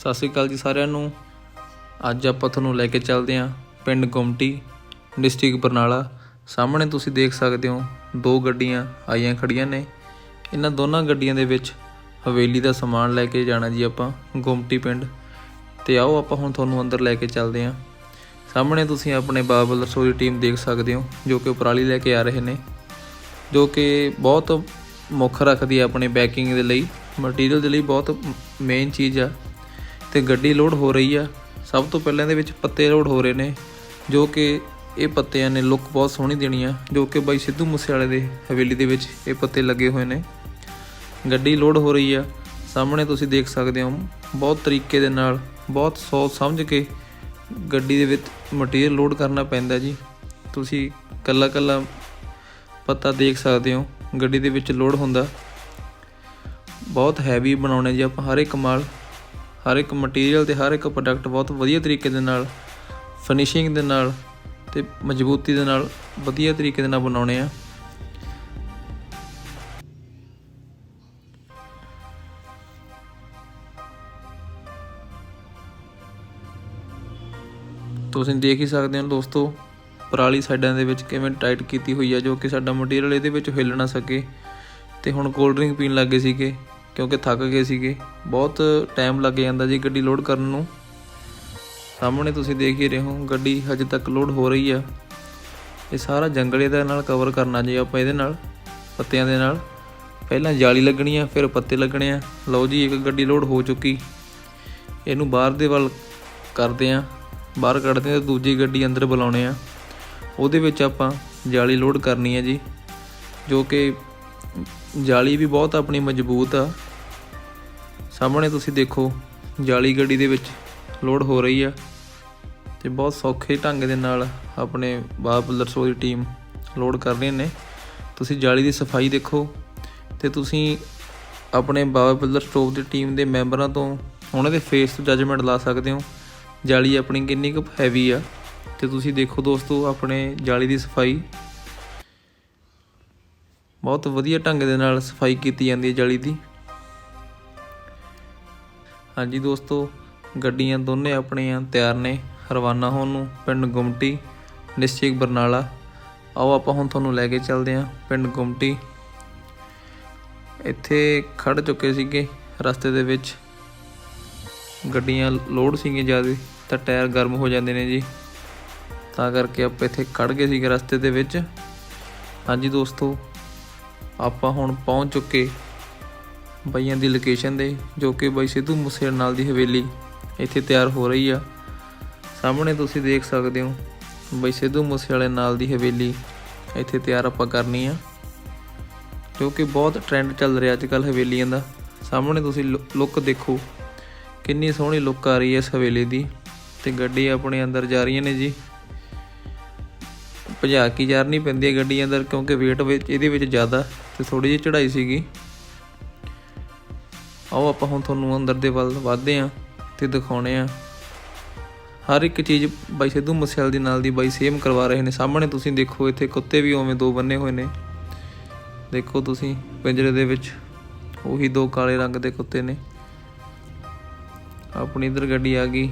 ਸਤਿ ਸ੍ਰੀ ਅਕਾਲ ਜੀ ਸਾਰਿਆਂ ਨੂੰ। ਅੱਜ ਆਪਾਂ ਤੁਹਾਨੂੰ ਲੈ ਕੇ ਚੱਲਦੇ ਹਾਂ ਪਿੰਡ ਗੁਮਟੀ, ਡਿਸਟ੍ਰਿਕਟ ਬਰਨਾਲਾ। ਸਾਹਮਣੇ ਤੁਸੀਂ ਦੇਖ ਸਕਦੇ ਹੋ, ਦੋ ਗੱਡੀਆਂ ਆਈਆਂ ਖੜੀਆਂ ਨੇ। ਇਹਨਾਂ ਦੋਨਾਂ ਗੱਡੀਆਂ ਦੇ ਵਿੱਚ ਹਵੇਲੀ ਦਾ ਸਮਾਨ ਲੈ ਕੇ ਜਾਣਾ ਜੀ ਆਪਾਂ, ਗੁਮਟੀ ਪਿੰਡ। ਤੇ ਆਓ ਆਪਾਂ ਹੁਣ ਤੁਹਾਨੂੰ ਅੰਦਰ ਲੈ ਕੇ ਚੱਲਦੇ ਹਾਂ। ਸਾਹਮਣੇ ਤੁਸੀਂ ਆਪਣੇ ਬਾਬਲ ਰਸੋਈ ਟੀਮ ਦੇਖ ਸਕਦੇ ਹੋ, ਜੋ ਕਿ ਉਪਰਾਲੀ ਲੈ ਕੇ ਆ ਰਹੇ ਨੇ। ਜੋ ਕਿ ਬਹੁਤ ਮੁੱਖ ਰੱਖਦੀ ਹੈ ਆਪਣੇ ਬੈਕਿੰਗ ਦੇ ਲਈ। ਮਟੀਰੀਅਲ ਦੇ ਲਈ ਬਹੁਤ ਮੇਨ ਚੀਜ਼ ਆ। ਤੇ ਗੱਡੀ ਲੋਡ ਹੋ ਰਹੀ ਆ। ਸਭ ਤੋਂ ਪਹਿਲਾਂ ਇਹਦੇ ਵਿੱਚ ਪੱਤੇ ਲੋਡ ਹੋ ਰਹੇ ਨੇ, ਜੋ ਕਿ ਇਹ ਪੱਤਿਆਂ ਨੇ ਲੁੱਕ ਬਹੁਤ ਸੋਹਣੀ ਦੇਣੀ ਆ, ਜੋ ਕਿ ਬਾਈ ਸਿੱਧੂ ਮੂਸੇਵਾਲੇ ਦੇ ਹਵੇਲੀ ਦੇ ਵਿੱਚ ਇਹ ਪੱਤੇ ਲੱਗੇ ਹੋਏ ਨੇ। ਗੱਡੀ ਲੋਡ ਹੋ ਰਹੀ ਆ। ਸਾਹਮਣੇ ਤੁਸੀਂ ਦੇਖ ਸਕਦੇ ਹੋ, ਬਹੁਤ ਤਰੀਕੇ ਦੇ ਨਾਲ, ਬਹੁਤ ਸੋਚ ਸਮਝ ਕੇ ਗੱਡੀ ਦੇ ਵਿੱਚ ਮਟੀਰੀਅਲ ਲੋਡ ਕਰਨਾ ਪੈਂਦਾ ਜੀ। ਤੁਸੀਂ ਕੱਲਾ ਕੱਲਾ ਪੱਤਾ ਦੇਖ ਸਕਦੇ ਹੋ, ਗੱਡੀ ਦੇ ਵਿੱਚ ਲੋਡ ਹੁੰਦਾ। ਬਹੁਤ ਹੈਵੀ ਬਣਾਉਣੇ ਜੀ ਆਪਾਂ ਹਰ ਇੱਕ ਮਾਲ। ਹਰ ਇੱਕ ਮਟੀਰੀਅਲ ਤੇ ਹਰ ਇੱਕ ਪ੍ਰੋਡਕਟ ਬਹੁਤ ਵਧੀਆ ਤਰੀਕੇ ਦੇ ਨਾਲ ਫਿਨਿਸ਼ਿੰਗ ਦੇ ਨਾਲ ਤੇ ਮਜ਼ਬੂਤੀ ਦੇ ਨਾਲ ਵਧੀਆ ਤਰੀਕੇ ਦੇ ਨਾਲ ਬਣਾਉਣੇ ਆ। ਤੁਸੀਂ ਦੇਖ ਹੀ ਸਕਦੇ ਹੋ ਦੋਸਤੋ, ਪਰਾਲੀ ਸਾਈਡਾਂ ਦੇ ਵਿੱਚ ਕਿਵੇਂ ਟਾਈਟ ਕੀਤੀ ਹੋਈ ਆ ਜੋ ਕਿ ਸਾਡਾ ਮਟੀਰੀਅਲ ਇਹਦੇ ਵਿੱਚ ਹਿੱਲ ਨਾ ਸਕੇ ਤੇ ਹੁਣ ਕੋਲਡ ਡਰਿੰਕ ਪੀਣ ਲੱਗੇ ਸੀਗੇ। ਕਿਉਂਕਿ ਥੱਕ ਗਏ ਸੀਗੇ। ਬਹੁਤ ਟਾਈਮ ਲੱਗ ਜਾਂਦਾ ਜੀ ਗੱਡੀ ਲੋਡ ਕਰਨ ਨੂੰ। ਸਾਹਮਣੇ ਤੁਸੀਂ ਦੇਖ ਹੀ ਰਹੇ ਹੋ, ਗੱਡੀ ਹਜੇ ਤੱਕ ਲੋਡ ਹੋ ਰਹੀ ਆ। ਇਹ ਸਾਰਾ ਜੰਗਲ ਇਹਦੇ ਨਾਲ ਕਵਰ ਕਰਨਾ ਜੀ ਆਪਾਂ ਇਹਦੇ ਨਾਲ, ਪੱਤਿਆਂ ਦੇ ਨਾਲ। ਪਹਿਲਾਂ ਜਾਲੀ ਲੱਗਣੀ ਆ, ਫਿਰ ਪੱਤੇ ਲੱਗਣੇ ਆ। ਲਓ ਜੀ, ਇੱਕ ਗੱਡੀ ਲੋਡ ਹੋ ਚੁੱਕੀ। ਇਹਨੂੰ ਬਾਹਰ ਦੇ ਵੱਲ ਕਰਦੇ ਆ। ਬਾਹਰ ਕੱਢਦੇ ਆ ਤੇ ਦੂਜੀ ਗੱਡੀ ਅੰਦਰ ਬੁਲਾਉਣੇ ਆ। ਉਹਦੇ ਵਿੱਚ ਆਪਾਂ ਜਾਲੀ ਲੋਡ ਕਰਨੀ ਹੈ ਜੀ। ਜੋ ਕਿ ਜਾਲੀ ਵੀ ਬਹੁਤ ਆਪਣੀ ਮਜ਼ਬੂਤ ਆ। ਸਾਹਮਣੇ ਤੁਸੀਂ ਦੇਖੋ, ਜਾਲੀ ਗੱਡੀ ਦੇ ਵਿੱਚ ਲੋਡ ਹੋ ਰਹੀ ਆ ਤੇ ਬਹੁਤ ਸੌਖੇ ਢੰਗ ਦੇ ਨਾਲ ਆਪਣੇ ਬਾਪ ਦੀ ਟੀਮ ਲੋਡ ਕਰ ਰਹੇ ਨੇ। ਤੁਸੀਂ ਜਾਲੀ ਦੀ ਸਫ਼ਾਈ ਦੇਖੋ ਤੇ ਤੁਸੀਂ ਆਪਣੇ ਬਾਬਾ ਬਿਲਡਰ ਸਟੋਵ ਦੀ ਟੀਮ ਦੇ ਮੈਂਬਰਾਂ ਤੋਂ ਉਹਨਾਂ ਦੇ ਫੇਸ ਤੋਂ ਜੱਜਮੈਂਟ ਲਾ ਸਕਦੇ ਹੋ। ਜਾਲੀ ਆਪਣੀ ਕਿੰਨੀ ਕੁ ਹੈਵੀ ਆ ਤੇ ਤੁਸੀਂ ਦੇਖੋ ਦੋਸਤੋ ਆਪਣੇ ਜਾਲੀ ਦੀ ਸਫ਼ਾਈ। ਬਹੁਤ ਵਧੀਆ ਢੰਗ ਦੇ ਨਾਲ ਸਫ਼ਾਈ ਕੀਤੀ ਜਾਂਦੀ ਹੈ ਜਾਲੀ ਦੀ। ਹਾਂਜੀ ਦੋਸਤੋ, ਗੱਡੀਆਂ ਦੋਨੇ ਆਪਣੀਆਂ ਤਿਆਰ ਨੇ। ਰਵਾਨਾ ਹੋਣ ਨੂੰ ਪਿੰਡ ਗੁਮਟੀ ਡਿਸਟ੍ਰਿਕਟ ਬਰਨਾਲਾ। ਆਓ ਆਪਾਂ ਹੁਣ ਤੁਹਾਨੂੰ ਲੈ ਕੇ ਚੱਲਦੇ ਹਾਂ ਪਿੰਡ ਗੁਮਟੀ। ਇੱਥੇ ਖੜ ਚੁੱਕੇ ਸੀਗੇ ਰਸਤੇ ਦੇ ਵਿੱਚ। ਗੱਡੀਆਂ ਲੋਡ ਸੀਗੀਆਂ ਜ਼ਿਆਦਾ, ਤਾਂ ਟਾਇਰ ਗਰਮ ਹੋ ਜਾਂਦੇ ਨੇ ਜੀ। ਤਾਂ ਕਰਕੇ ਆਪਾਂ ਇੱਥੇ ਖੜ ਗਏ ਸੀਗੇ ਰਸਤੇ ਦੇ ਵਿੱਚ। ਹਾਂਜੀ ਦੋਸਤੋ, ਆਪਾਂ ਹੁਣ ਪਹੁੰਚ ਚੁੱਕੇ ਬਈਆਂ ਦੀ ਲੋਕੇਸ਼ਨ ਦੇ, ਜੋ ਕਿ ਬਾਈ ਸਿੱਧੂ ਮੂਸੇ ਨਾਲ ਦੀ ਹਵੇਲੀ ਇੱਥੇ ਤਿਆਰ ਹੋ ਰਹੀ ਆ। ਸਾਹਮਣੇ ਤੁਸੀਂ ਦੇਖ ਸਕਦੇ ਹੋ, ਬਈ ਸਿੱਧੂ ਮੂਸੇ ਵਾਲੇ ਨਾਲ ਦੀ ਹਵੇਲੀ ਇੱਥੇ ਤਿਆਰ ਆਪਾਂ ਕਰਨੀ ਆ। ਜੋ ਕਿ ਬਹੁਤ ਟ੍ਰੈਂਡ ਚੱਲ ਰਿਹਾ ਅੱਜ ਕੱਲ ਹਵੇਲੀਆਂ ਦਾ। ਸਾਹਮਣੇ ਤੁਸੀਂ ਲੁੱਕ ਦੇਖੋ, ਕਿੰਨੀ ਸੋਹਣੀ ਲੁੱਕ ਆ ਰਹੀ ਹੈ ਇਸ ਹਵੇਲੀ ਦੀ। ਤੇ ਗੱਡੀ ਆਪਣੇ ਅੰਦਰ ਜਾ ਰਹੀਆਂ ਨੇ ਜੀ। ਭਜਾ ਕੇ ਜਾਰਨੀ ਪੈਂਦੀ ਹੈ ਗੱਡੀ ਅੰਦਰ, ਕਿਉਂਕਿ weight ਵਿੱਚ, ਇਹਦੇ ਵਿੱਚ ਜ਼ਿਆਦਾ, ਤੇ ਥੋੜੀ ਜਿਹੀ ਚੜਾਈ ਸੀਗੀ। ਆਓ ਆਪਾਂ ਹੁਣ ਤੁਹਾਨੂੰ ਅੰਦਰ ਦੇ ਵੱਲ ਵਧਦੇ ਆਂ ਤੇ ਦਿਖਾਉਣੇ ਆ ਹਰ ਇੱਕ ਚੀਜ਼ ਬਾਈ ਸਿੱਧੂ ਮੂਸੇਵਾਲੇ ਦੀ ਨਾਲ ਦੀ ਬਾਈ ਸੇਮ ਕਰਵਾ ਰਹੇ ਨੇ। ਸਾਹਮਣੇ ਤੁਸੀਂ ਦੇਖੋ, ਇੱਥੇ ਕੁੱਤੇ ਵੀ ਉਵੇਂ ਦੋ ਬੰਨੇ ਹੋਏ ਨੇ। ਦੇਖੋ ਤੁਸੀਂ, ਪਿੰਜਰੇ ਦੇ ਵਿੱਚ ਉਹੀ ਦੋ ਕਾਲੇ ਰੰਗ ਦੇ ਕੁੱਤੇ ਨੇ। ਆਪਣੀ ਇਧਰ ਗੱਡੀ ਆ ਗਈ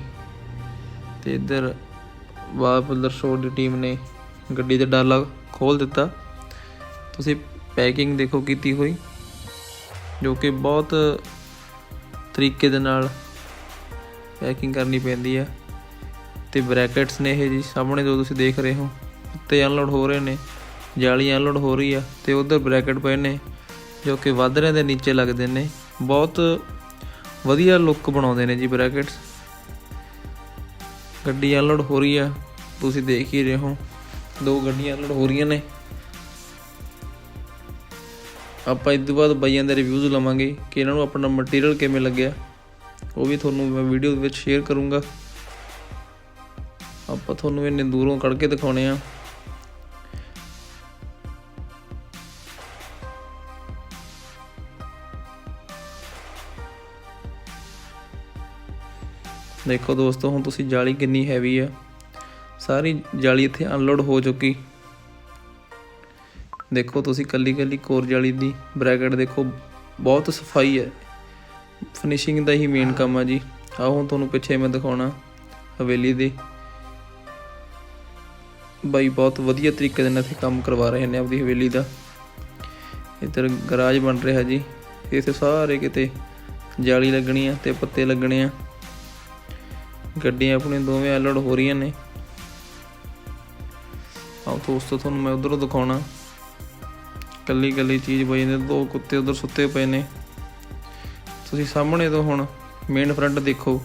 ਤੇ ਇਧਰ ਬਾਬਲਰ ਸ਼ੋਰ ਦੀ ਟੀਮ ਨੇ ਗੱਡੀ ਦਾ ਡਾਲਾ ਖੋਲ ਦਿੱਤਾ। ਤੁਸੀਂ ਪੈਕਿੰਗ ਦੇਖੋ ਕੀਤੀ ਹੋਈ, ਜੋ ਕਿ ਬਹੁਤ ਤਰੀਕੇ ਦੇ ਨਾਲ ਪੈਕਿੰਗ ਕਰਨੀ ਪੈਂਦੀ ਆ। ਤੇ ਬ੍ਰੈਕਟਸ ਨੇ ਇਹ ਜੀ, ਸਾਹਮਣੇ ਜੋ ਤੁਸੀਂ ਦੇਖ ਰਹੇ ਹੋ, ਉੱਤੇ ਅਨਲੋਡ ਹੋ ਰਹੇ ਨੇ, ਜਾਲੀ ਅਨਲੋਡ ਹੋ ਰਹੀ ਆ ਤੇ ਉਧਰ ਬ੍ਰੈਕਟ ਪਏ ਨੇ, ਜੋ ਕਿ ਵਾਧਰਿਆਂ ਦੇ ਨੀਚੇ ਲੱਗਦੇ ਨੇ। ਬਹੁਤ ਵਧੀਆ ਲੁੱਕ ਬਣਾਉਂਦੇ ਨੇ ਜੀ ਬ੍ਰੈਕਟਸ ਗੱਡੀ ਅਨਲੋਡ ਹੋ ਰਹੀ ਆ, ਤੁਸੀਂ ਦੇਖ ਹੀ ਰਹੇ ਹੋ। ਦੋ ਗੱਡੀਆਂ ਅਨਲੋਡ ਹੋ ਰਹੀਆਂ ਨੇ। ਆਪਾਂ ਇਸ ਤੋਂ ਬਾਅਦ ਬਾਈਆਂ ਦੇ ਰਿਵਿਊਜ਼ ਲਵਾਂਗੇ ਕਿ ਇਹਨਾਂ ਨੂੰ ਆਪਣਾ ਮਟੀਰੀਅਲ ਕਿਵੇਂ ਲੱਗਿਆ। ਉਹ ਵੀ ਤੁਹਾਨੂੰ ਮੈਂ ਵੀਡੀਓ ਦੇ ਵਿੱਚ ਸ਼ੇਅਰ ਕਰੂੰਗਾ। ਆਪਾਂ ਤੁਹਾਨੂੰ ਇਹਨੇ ਦੂਰੋਂ ਕੱਢ ਕੇ ਦਿਖਾਉਣੇ ਆ। ਦੇਖੋ ਦੋਸਤੋ, ਹੁਣ ਤੁਸੀਂ ਜਾਲੀ ਕਿੰਨੀ ਹੈਵੀ ਆ। ਸਾਰੀ ਜਾਲੀ ਇੱਥੇ ਅਨਲੋਡ ਹੋ ਚੁੱਕੀ। ਦੇਖੋ ਤੁਸੀਂ ਕੱਲੀ ਕੱਲੀ ਕੋਰ ਜਾਲੀ ਦੀ ਬ੍ਰੈਕਟ ਦੇਖੋ, ਬਹੁਤ ਸਫ਼ਾਈ ਹੈ। ਫਿਨਿਸ਼ਿੰਗ ਦਾ ਹੀ ਮੇਨ ਕੰਮ ਆ ਜੀ। ਆਓ ਹੁਣ ਤੁਹਾਨੂੰ ਪਿੱਛੇ ਮੈਂ ਦਿਖਾਉਣਾ, ਹਵੇਲੀ ਦੇ। ਬਾਈ, ਬਹੁਤ ਵਧੀਆ ਤਰੀਕੇ ਦੇ ਨਾਲ ਇੱਥੇ ਕੰਮ ਕਰਵਾ ਰਹੇ ਨੇ ਆਪਦੀ ਹਵੇਲੀ ਦਾ। ਇੱਧਰ ਗਰਾਜ ਬਣ ਰਿਹਾ ਜੀ। ਇੱਥੇ ਸਾਰੇ ਕਿਤੇ ਜਾਲੀ ਲੱਗਣੀ ਆ ਤੇ ਪੱਤੇ ਲੱਗਣੇ ਆ। ਗੱਡੀਆਂ ਆਪਣੀਆਂ ਦੋਵੇਂ ਅਲੋਡ ਹੋ ਰਹੀਆਂ ਨੇ। ਆਓ ਦੋਸਤੋ, ਤੁਹਾਨੂੰ ਮੈਂ ਉਧਰੋਂ ਦਿਖਾਉਣਾ। ਕੱਲੀ ਕੱਲੀ ਚੀਜ਼ ਪਈ ਨੇ, ਦੋ ਕੁੱਤੇ ਉਧਰ ਸੁੱਤੇ ਪਏ ਨੇ। ਤੁਸੀਂ ਸਾਹਮਣੇ ਤੋਂ ਹੁਣ ਮੇਨ ਫਰੰਟ ਦੇਖੋ,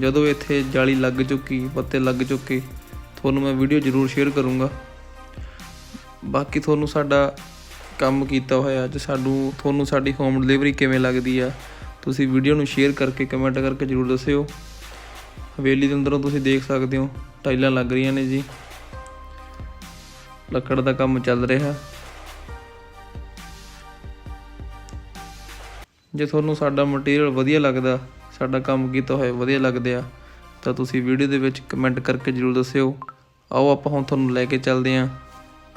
ਜਦੋਂ ਇੱਥੇ ਜਾਲੀ ਲੱਗ ਚੁੱਕੀ, ਪੱਤੇ ਲੱਗ ਚੁੱਕੇ, ਤੁਹਾਨੂੰ ਮੈਂ ਵੀਡੀਓ ਜ਼ਰੂਰ ਸ਼ੇਅਰ ਕਰੂੰਗਾ। ਬਾਕੀ ਤੁਹਾਨੂੰ ਸਾਡਾ ਕੰਮ ਕੀਤਾ ਹੋਇਆ, ਅੱਜ ਸਾਨੂੰ, ਤੁਹਾਨੂੰ ਸਾਡੀ ਹੋਮ ਡਿਲੀਵਰੀ ਕਿਵੇਂ ਲੱਗਦੀ ਆ, ਤੁਸੀਂ ਵੀਡੀਓ ਨੂੰ ਸ਼ੇਅਰ ਕਰਕੇ ਕਮੈਂਟ ਕਰਕੇ ਜ਼ਰੂਰ ਦੱਸਿਓ। ਹਵੇਲੀ ਦੇ ਅੰਦਰੋਂ ਤੁਸੀਂ ਦੇਖ ਸਕਦੇ ਹੋ, ਟਾਈਲਾਂ ਲੱਗ ਰਹੀਆਂ ਨੇ ਜੀ। ਲੱਕੜ ਦਾ ਕੰਮ ਚੱਲ ਰਿਹਾ। ਜੇ ਤੁਹਾਨੂੰ ਸਾਡਾ ਮਟੀਰੀਅਲ ਵਧੀਆ ਲੱਗਦਾ, ਸਾਡਾ ਕੰਮ ਕੀਤਾ ਹੋਇਆ ਵਧੀਆ ਲੱਗਦੇ ਆ, ਤਾਂ ਤੁਸੀਂ ਵੀਡੀਓ ਦੇ ਵਿੱਚ ਕਮੈਂਟ ਕਰਕੇ ਜਰੂਰ ਦੱਸਿਓ। ਆਓ ਆਪਾਂ ਹੁਣ ਤੁਹਾਨੂੰ ਲੈ ਕੇ ਚੱਲਦੇ ਹਾਂ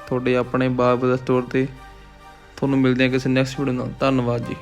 ਤੁਹਾਡੇ ਆਪਣੇ ਬਾਬ ਦਾ ਸਟੋਰ ਤੇ। ਤੁਹਾਨੂੰ ਮਿਲਦੇ ਹਾਂ ਕਿਸੇ ਨੈਕਸਟ ਵੀਡੀਓ ਨਾਲ। ਧੰਨਵਾਦ ਜੀ।